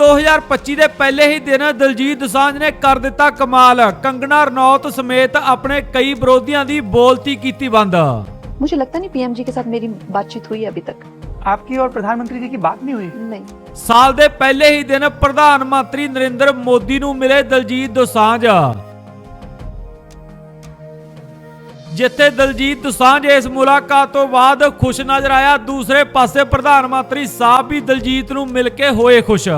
2025 ਦੇ ਪਹਿਲੇ ਹੀ ਦਿਨ ਦਲਜੀਤ ਦੋਸਾਂਝ ਨੇ ਕਰ ਦਿੱਤਾ ਕਮਾਲ ਕੰਗਨਾ ਰਣੌਤ ਸਮੇਤ ਆਪਣੇ ਕਈ ਵਿਰੋਧੀਆਂ ਦੀ ਬੋਲਤੀ ਕੀਤੀ ਬੰਦ मुझे लगता नहीं पीएम जी के साथ मेरी बातचीत हुई है अभी तक आपकी और प्रधानमंत्री जी की बात नहीं हुई नहीं ਸਾਲ ਦੇ ਪਹਿਲੇ ਹੀ ਦਿਨ ਪ੍ਰਧਾਨ ਮੰਤਰੀ ਨਰਿੰਦਰ ਮੋਦੀ ਨੂੰ ਮਿਲੇ ਦਲਜੀਤ ਦੋਸਾਂਝ ਜਿੱਥੇ ਦਲਜੀਤ ਦੋਸਾਂਝ ਇਸ ਮੁਲਾਕਾਤ ਤੋਂ ਬਾਅਦ ਖੁਸ਼ ਨਜ਼ਰ ਆਇਆ ਦੂਸਰੇ ਪਾਸੇ ਪ੍ਰਧਾਨ ਮੰਤਰੀ ਸਾਹਿਬ ਵੀ ਦਲਜੀਤ ਨੂੰ ਮਿਲ ਕੇ ਹੋਏ ਖੁਸ਼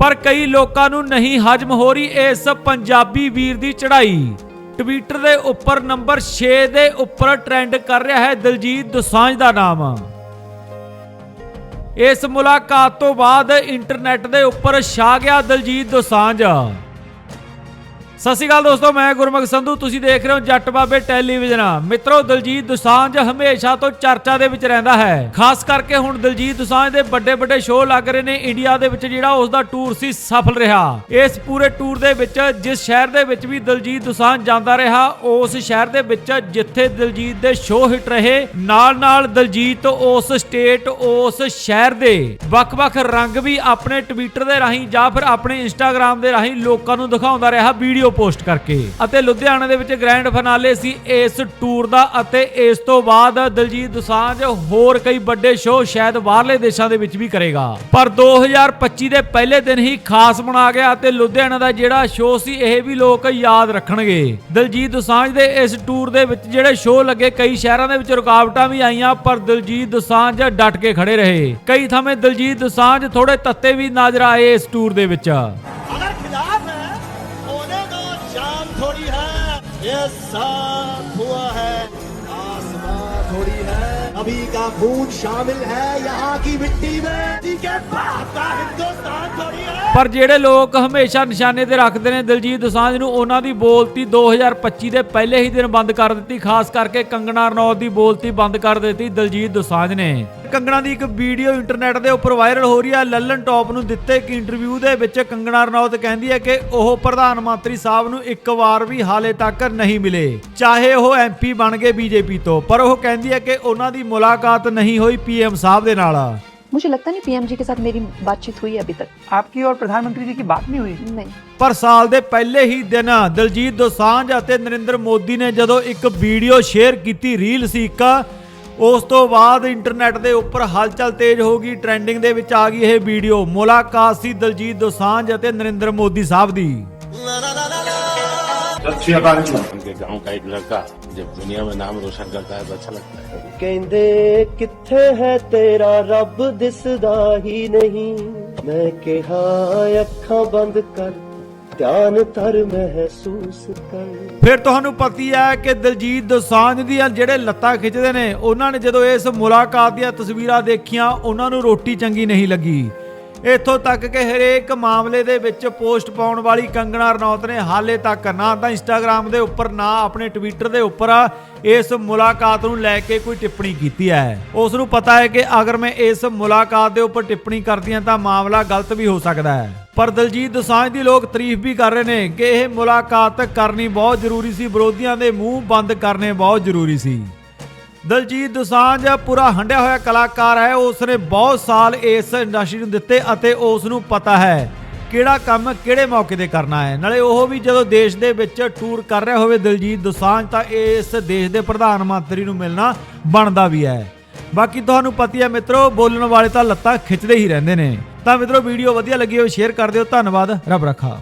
ਪਰ ਕਈ ਲੋਕਾਂ ਨੂੰ ਨਹੀਂ ਹਜਮ ਹੋ ਰਹੀ ਇਸ ਪੰਜਾਬੀ ਵੀਰ ਦੀ ਚੜ੍ਹਾਈ। ਟਵਿੱਟਰ ਦੇ ਉੱਪਰ ਨੰਬਰ 6 ਦੇ ਉੱਪਰ ਟ੍ਰੈਂਡ ਕਰ ਰਿਹਾ ਹੈ ਦਿਲਜੀਤ ਦੋਸਾਂਝ ਦਾ ਨਾਮ। ਇਸ ਮੁਲਾਕਾਤ ਤੋਂ ਬਾਅਦ ਇੰਟਰਨੈਟ ਦੇ ਉੱਪਰ ਛਾ ਗਿਆ ਦਲਜੀਤ ਦੋਸਾਂਝ। ਸਤਿ ਸ਼੍ਰੀ ਅਕਾਲ ਦੋਸਤੋ, ਮੈਂ ਗੁਰਮੁਖ ਸੰਧੂ, ਤੁਸੀਂ ਦੇਖ ਰਹੇ ਹੋ ਜੱਟ ਬਾਬੇ ਟੈਲੀਵਿਜ਼ਨ। ਮਿੱਤਰੋ, ਦਲਜੀਤ ਦੋਸਾਂਝ ਹਮੇਸ਼ਾ ਤੋਂ ਚਰਚਾ ਦੇ ਵਿੱਚ ਰਹਿੰਦਾ ਹੈ। ਖਾਸ ਕਰਕੇ ਹੁਣ ਦਲਜੀਤ ਦੁਸਾਂਝ ਦੇ ਵੱਡੇ ਵੱਡੇ ਸ਼ੋਅ ਲੱਗ ਰਹੇ ਨੇ ਇੰਡੀਆ ਦੇ ਵਿੱਚ, ਜਿਹੜਾ ਉਸ ਦਾ ਟੂਰ ਸੀ ਸਫਲ ਰਿਹਾ। ਇਸ ਪੂਰੇ ਟੂਰ ਦੇ ਵਿੱਚ, ਜਿਸ ਸ਼ਹਿਰ ਦੇ ਵਿੱਚ ਵੀ ਦਲਜੀਤ ਦੁਸਾਂਝ ਜਾਂਦਾ ਰਿਹਾ, ਉਸ ਸ਼ਹਿਰ ਦੇ ਵਿੱਚ ਜਿੱਥੇ ਦਲਜੀਤ ਦੇ ਸ਼ੋਅ ਹਿੱਟ ਰਹੇ ਨਾਲ ਨਾਲ ਦਲਜੀਤ ਉਸ ਸਟੇਟ, ਉਸ ਸ਼ਹਿਰ ਦੇ ਵੱਖ-ਵੱਖ ਰੰਗ ਵੀ ਆਪਣੇ ਟਵਿੱਟਰ ਦੇ ਰਾਹੀਂ ਜਾਂ ਫਿਰ ਆਪਣੇ ਇੰਸਟਾਗ੍ਰam ਦੇ ਰਾਹੀਂ ਲੋਕਾਂ ਨੂੰ ਦਿਖਾਉਂਦਾ ਰਿਹਾ, ਵੀਡੀਓ ਪੋਸਟ ਕਰਕੇ। ਅਤੇ ਲੁਧਿਆਣਾ ਦੇ ਵਿੱਚ ਗ੍ਰੈਂਡ ਫਿਨਾਲੇ ਸੀ ਇਸ ਟੂਰ ਦਾ ਅਤੇ ਇਸ ਤੋਂ ਬਾਅਦ ਦਲਜੀਤ ਦੋਸਾਂਝ ਹੋਰ ਕਈ ਵੱਡੇ ਸ਼ੋਅ ਸ਼ਾਇਦ ਬਾਹਰਲੇ ਦੇਸ਼ਾਂ ਦੇ ਵਿੱਚ ਵੀ ਕਰੇਗਾ। ਪਰ 2025 ਦੇ ਪਹਿਲੇ ਦਿਨ ਹੀ ਖਾਸ ਬਣਾ ਗਿਆ ਅਤੇ ਲੁਧਿਆਣਾ ਦਾ ਜਿਹੜਾ ਸ਼ੋਅ ਸੀ ਇਹ ਵੀ ਲੋਕ ਯਾਦ ਰੱਖਣਗੇ। ਦਲਜੀਤ ਦੋਸਾਂਝ ਦੇ ਇਸ ਟੂਰ ਦੇ ਵਿੱਚ ਜਿਹੜੇ ਸ਼ੋਅ ਲੱਗੇ, ਕਈ ਸ਼ਹਿਰਾਂ ਦੇ ਵਿੱਚ ਰੁਕਾਵਟਾਂ ਵੀ ਆਈਆਂ, ਪਰ ਦਲਜੀਤ ਦੋਸਾਂਝ ਡਟ ਕੇ ਖੜੇ ਰਹੇ। ਕਈ ਥਾਵੇਂ ਦਲਜੀਤ ਦੋਸਾਂਝ ਥੋੜੇ ਤੱਤੇ ਵੀ ਨਜ਼ਰ ਆਏ ਇਸ ਟੂਰ ਦੇ ਵਿੱਚ। ये साथ हुआ है आसमां थोड़ी है अभी का खून शामिल है यहाँ की मिट्टी में जी के बाद का हिंदुस्तान थोड़ी है ਪਰ ਜਿਹੜੇ ਲੋਕ ਹਮੇਸ਼ਾ ਨਿਸ਼ਾਨੇ ਤੇ ਰੱਖਦੇ ਨੇ ਦਲਜੀਤ ਦੋਸਾਂਝ ਨੂੰ ਉਹਨਾਂ ਦੀ ਬੋਲਤੀ 2025 ਦੇ ਪਹਿਲੇ ਹੀ ਦਿਨ ਬੰਦ ਕਰ ਦਿੱਤੀ ਖਾਸ ਕਰਕੇ ਕੰਗਣਾ ਰਣੌਤ ਦੀ ਬੋਲਤੀ ਬੰਦ ਕਰ ਦਿੱਤੀ ਦਲਜੀਤ ਦੋਸਾਂਝ ਨੇ ਕੰਗਣਾ ਦੀ ਇੱਕ ਵੀਡੀਓ ਇੰਟਰਨੈਟ ਦੇ ਉੱਪਰ ਵਾਇਰਲ ਹੋ ਰਹੀ ਹੈ ਲੱਲਨ ਟੌਪ ਨੂੰ ਦਿੱਤੇ ਇੱਕ ਇੰਟਰਵਿਊ ਦੇ ਵਿੱਚ ਕੰਗਣਾ ਰਣੌਤ ਕਹਿੰਦੀ ਹੈ ਕਿ ਉਹ ਪ੍ਰਧਾਨ ਮੰਤਰੀ ਸਾਹਿਬ ਨੂੰ ਇੱਕ ਵਾਰ ਵੀ ਹਾਲੇ ਤੱਕ ਨਹੀਂ ਮਿਲੇ ਚਾਹੇ ਉਹ ਐਮਪੀ ਬਣ ਗਏ ਬੀਜੇਪੀ ਤੋਂ ਪਰ ਉਹ ਕਹਿੰਦੀ ਹੈ ਕਿ ਉਹਨਾਂ ਦੀ ਮੁਲਾਕਾਤ ਨਹੀਂ ਹੋਈ ਪੀਐਮ ਸਾਹਿਬ ਦੇ ਨਾਲ मुझे लगता नहीं पीएम जी के साथ मेरी बातचीत हुई है अभी तक आपकी और प्रधानमंत्री जी की बात नहीं हुई नहीं ਪਰ ਸਾਲ ਦੇ ਪਹਿਲੇ ਹੀ ਦਿਨ ਦਲਜੀਤ ਦੋਸਾਂਝ ਅਤੇ ਨਰਿੰਦਰ ਮੋਦੀ ਨੇ ਜਦੋਂ ਇੱਕ ਵੀਡੀਓ ਸ਼ੇਅਰ ਕੀਤੀ ਰੀਲ ਸੀ ਇੱਕ ਉਸ ਤੋਂ ਬਾਅਦ ਇੰਟਰਨੈਟ ਦੇ ਉੱਪਰ ਹਲਚਲ ਤੇਜ਼ ਹੋ ਗਈ ਟ੍ਰੈਂਡਿੰਗ ਦੇ ਵਿੱਚ ਆ ਗਈ ਇਹ ਵੀਡੀਓ ਮੁਲਾਕਾਤ ਸੀ ਦਲਜੀਤ ਦੋਸਾਂਝ ਅਤੇ ਨਰਿੰਦਰ ਮੋਦੀ ਸਾਹਿਬ ਦੀ उनके गांव का एक लड़का जब दुनिया में नाम रोशन करता है तो अच्छा लगता है ਕਹਿੰਦੇ ਕਿੱਥੇ ਹੈ ਤੇਰਾ ਰੱਬ ਦਿਸਦਾ ਹੀ ਨਹੀਂ ਮੈਂ ਕਿਹਾ ਅੱਖਾਂ ਬੰਦ ਕਰ ਧਿਆਨ ਧਰ ਮਹਿਸੂਸ ਕਰ। ਫਿਰ ਤੁਹਾਨੂੰ ਪਤੀ ਹੈ ਕਿ ਦਲਜੀਤ ਦੋਸਾਂਝ ਦੀਆਂ ਜਿਹੜੇ ਲੱਤਾਂ ਖਿੱਚਦੇ ਨੇ, ਉਹਨਾਂ ਨੇ ਜਦੋਂ ਇਸ ਮੁਲਾਕਾਤ ਦੀਆਂ ਤਸਵੀਰਾਂ ਦੇਖੀਆਂ, ਉਹਨਾਂ ਨੂੰ ਰੋਟੀ ਚੰਗੀ ਨਹੀਂ ਲੱਗੀ। ਇੱਥੋਂ ਤੱਕ ਕਿ ਹਰੇਕ ਮਾਮਲੇ ਦੇ ਵਿੱਚ ਪੋਸਟ ਪਾਉਣ ਵਾਲੀ ਕੰਗਣਾ ਰਣੌਤ ਨੇ ਹਾਲੇ ਤੱਕ ਨਾ ਤਾਂ ਇੰਸਟਾਗ੍ਰam ਦੇ ਉੱਪਰ, ਨਾ ਆਪਣੇ ਟਵਿੱਟਰ ਦੇ ਉੱਪਰ ਇਸ ਮੁਲਾਕਾਤ ਨੂੰ ਲੈ ਕੇ ਕੋਈ ਟਿੱਪਣੀ ਕੀਤੀ ਹੈ। ਉਸ ਨੂੰ ਪਤਾ ਹੈ ਕਿ ਅਗਰ ਮੈਂ ਇਸ ਮੁਲਾਕਾਤ ਦੇ ਉੱਪਰ ਟਿੱਪਣੀ ਕਰਦੀ ਹਾਂ ਤਾਂ ਮਾਮਲਾ ਗਲਤ ਵੀ ਹੋ ਸਕਦਾ ਹੈ। ਪਰ ਦਲਜੀਤ ਦੋਸਾਂਝ ਦੀ ਲੋਕ ਤਾਰੀਫ ਵੀ ਕਰ ਰਹੇ ਨੇ ਕਿ ਇਹ ਮੁਲਾਕਾਤ ਕਰਨੀ ਬਹੁਤ ਜ਼ਰੂਰੀ ਸੀ, ਵਿਰੋਧੀਆਂ ਦੇ ਮੂੰਹ ਬੰਦ ਕਰਨੇ ਬਹੁਤ ਜ਼ਰੂਰੀ ਸੀ। ਦਲਜੀਤ ਦੋਸਾਂਝ ਪੂਰਾ ਹੰਡਿਆ ਹੋਇਆ ਕਲਾਕਾਰ ਹੈ। ਉਸ ਨੇ ਬਹੁਤ ਸਾਲ ਇਸ ਇੰਡਸਟਰੀ ਨੂੰ ਦਿੱਤੇ ਅਤੇ ਉਸ ਨੂੰ ਪਤਾ ਹੈ ਕਿਹੜਾ ਕੰਮ ਕਿਹੜੇ ਮੌਕੇ ਤੇ ਕਰਨਾ ਹੈ। ਨਾਲੇ ਉਹ ਵੀ ਜਦੋਂ ਦੇਸ਼ ਦੇ ਵਿੱਚ ਟੂਰ ਕਰ ਰਿਹਾ ਹੋਵੇ ਦਲਜੀਤ ਦੋਸਾਂਝ ਤਾਂ ਇਸ ਦੇਸ਼ ਦੇ ਪ੍ਰਧਾਨ ਮੰਤਰੀ ਨੂੰ ਮਿਲਣਾ ਬਣਦਾ ਵੀ ਹੈ। ਬਾਕੀ ਤੁਹਾਨੂੰ ਪਤੀ ਹੈ ਮਿੱਤਰੋ, ਬੋਲਣ ਵਾਲੇ ਤਾਂ ਲੱਤਾਂ ਖਿੱਚਦੇ ਹੀ ਰਹਿੰਦੇ ਨੇ। ਤਾਂ ਮਿੱਤਰੋ, ਵੀਡੀਓ ਵਧੀਆ ਲੱਗੀ ਹੋਵੇ, ਸ਼ੇਅਰ ਕਰ ਦਿਓ। ਧੰਨਵਾਦ, ਰੱਬ ਰੱਖਾ।